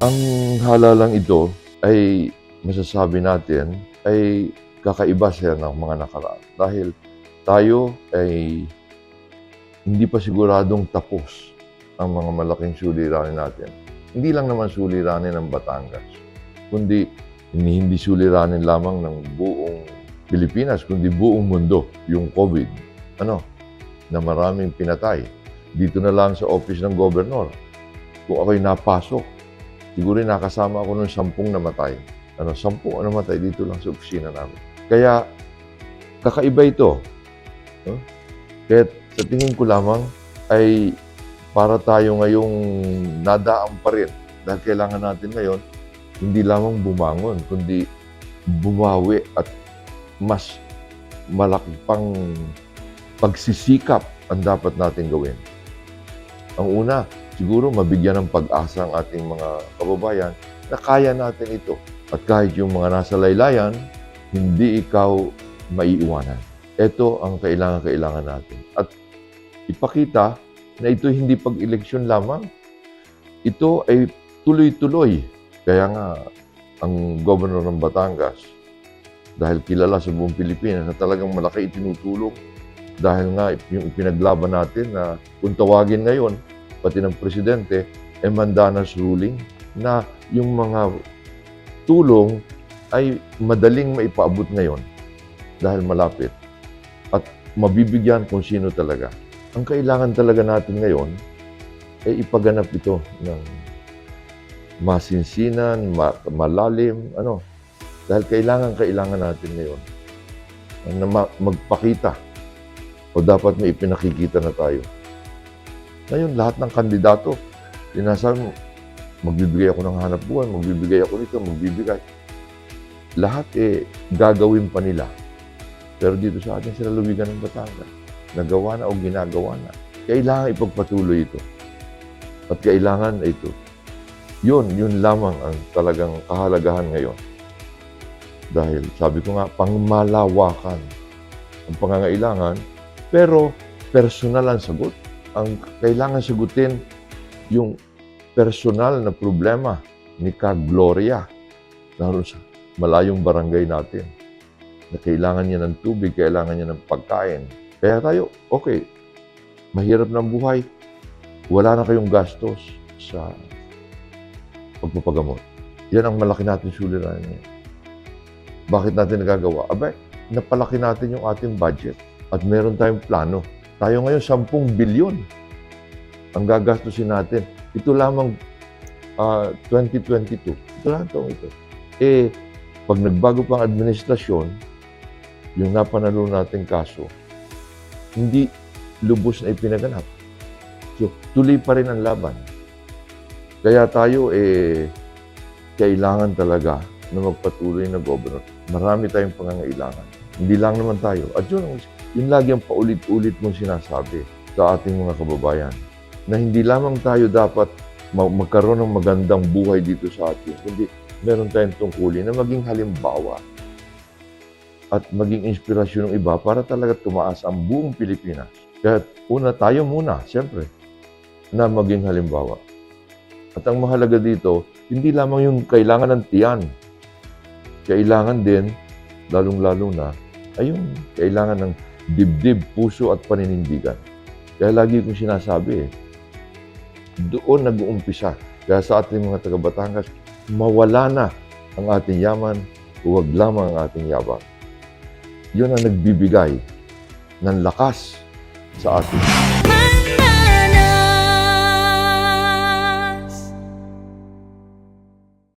Ang halalang ito ay masasabi natin ay kakaiba siya ng mga nakaraan. Dahil tayo ay hindi pa siguradong tapos ang mga malaking suliranin natin. Hindi lang naman suliranin ng Batangas, kundi hindi, hindi suliranin lamang ng buong Pilipinas, kundi buong mundo, yung COVID. Ano? Na maraming pinatay. Dito na lang sa office ng gobernador. Kung ako'y napasok, siguro nakasama ako ng sampung namatay. Ano, sampung namatay dito lang sa opisina namin. Kaya, kakaiba ito. No? Kaya sa tingin ko lamang ay para tayo ngayong nadaan pa rin. Dahil kailangan natin ngayon, hindi lamang bumangon, kundi bumawi at mas malaki pang pagsisikap ang dapat natin gawin. Ang una, siguro mabigyan ng pag-asa ang ating mga kababayan na kaya natin ito. At kahit yung mga nasa laylayan, hindi ikaw maiiwanan. Ito ang kailangan-kailangan natin. At ipakita na ito hindi pag-eleksyon lamang. Ito ay tuloy-tuloy. Kaya nga, ang governor ng Batangas, dahil kilala sa buong Pilipinas na talagang malaki itinutulong dahil nga yung pinaglaban natin na kung tawagin ngayon, pati ng presidente, eh mandanas ruling na yung mga tulong ay madaling maipaabot ngayon dahil malapit at mabibigyan kung sino talaga. Ang kailangan talaga natin ngayon ay ipaganap ito ng masinsinan, ma- malalim, ano. Dahil kailangan, kailangan natin ngayon na ma- magpakita o dapat may ipinakikita na tayo. Ngayon, lahat ng kandidato, sinasabi mo, magbibigay ako ng hanap buhay, magbibigay ako nito, magbibigay. Lahat eh, gagawin pa nila. Pero dito sa atin sila lumigan ng Batangas. Nagawa na o ginagawa na. Kailangan ipagpatuloy ito. At kailangan ito. Yun, yun lamang ang talagang kahalagahan ngayon. Dahil sabi ko nga, pangmalawakan ang pangangailangan, pero personal ang sagot. Ang kailangan sagutin yung personal na problema ni Ka Gloria lalo sa malayong barangay natin na kailangan niya ng tubig, kailangan niya ng pagkain. Kaya tayo, okay, mahirap ng buhay, wala na kayong gastos sa pagpapagamot. Yan ang malaki natin suliranin. Bakit natin nagagawa? Abay, napalaki natin yung ating budget at meron tayong plano. Tayo ngayon, 10 bilyon ang gagastusin natin. Ito lamang ah, 2022. Ito lang taong ito. Eh, pag nagbago pang administrasyon, yung napanalo nating kaso, hindi lubos na ipinaganap. So, tuloy pa rin ang laban. Kaya tayo, eh, kailangan talaga na magpatuloy na governor. Marami tayong pangangailangan. Hindi lang naman tayo. At yun, yun lagi ang paulit-ulit mong sinasabi sa ating mga kababayan na hindi lamang tayo dapat ma- magkaroon ng magandang buhay dito sa atin, kundi meron tayong tungkulin na maging halimbawa at maging inspirasyon ng iba para talaga tumaas ang buong Pilipinas. Kaya una, tayo muna, siyempre, na maging halimbawa. At ang mahalaga dito, hindi lamang yung kailangan ng tiyan. Kailangan din, lalong-lalo na, ay yung kailangan ng dibdib, puso at paninindigan. Kaya lagi kong sinasabi doon nag-uumpisa. Kaya sa ating mga taga-Batangas, mawala na ang ating yaman, huwag lamang ang ating yabang. Yun ang nagbibigay ng lakas sa atin. Man